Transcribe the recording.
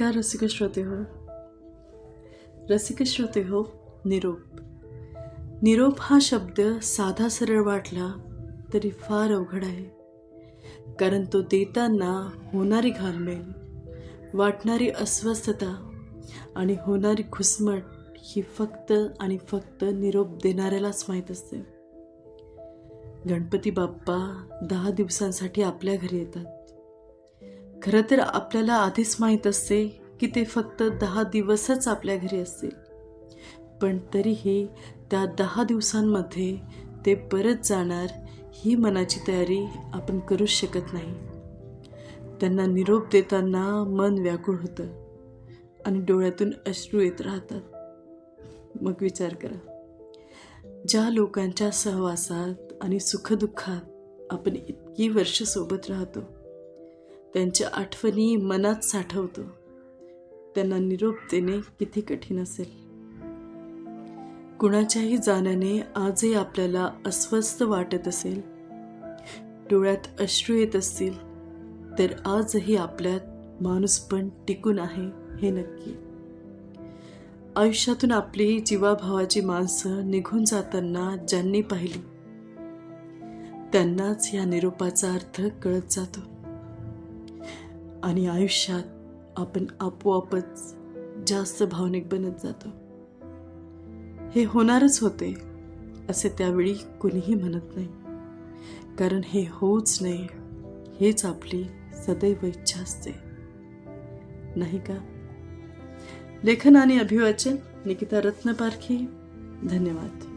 नमस्कार रसिक श्रोते हो? रसिक श्रोते हो निरोप. निरोप हा शब्द साधा सरळ वाटला तरी फार अवघड आहे. कारण तो देताना होणारी घालमेल वाटणारी अस्वस्थता आणि होणारी घुसमट ही फक्त आणि फक्त निरोप देणाऱ्यालाच माहीत असते. गणपती बाप्पा दहा दिवसांसाठी आपल्या घरी येतात. खरं तर आपल्याला आधीच माहीत असते की ते फक्त दहा दिवसच आपल्या घरी असतील. पण तरीही त्या दहा दिवसांमध्ये ते परत जाणार ही मनाची तयारी आपण करूच शकत नाही. त्यांना निरोप देताना मन व्याकुळ होतं आणि डोळ्यातून अश्रू येत राहतात. मग विचार करा. ज्या लोकांच्या सहवासात आणि सुखदुःखात आपण इतकी वर्ष सोबत राहतो त्यांच्या आठवणी मनात साठवतो. त्यांना निरोप देणे किती कठीण असेल. कुणाच्याही जाण्याने आजही आपल्याला अस्वस्थ वाटत असेल. डोळ्यात अश्रू येत असतील तर आजही आपल्यात माणूसपण टिकून आहे हे नक्की. आयुष्यातून आपली जीवाभावाची माणसं निघून जाताना ज्यांनी पाहिली त्यांनाच या निरोपाचा अर्थ कळत जातो. आणि आयुष्यात आपण आपोआपच जास्त भावनिक बनत जातो. हे होणारच होते असे त्यावेळी कुणीही म्हणत नाही. कारण हे होऊच नये हेच आपली सदैव इच्छा असते. नाही का? लेखन आणि अभिवाचन निकिता रत्नपारखी धन्यवाद.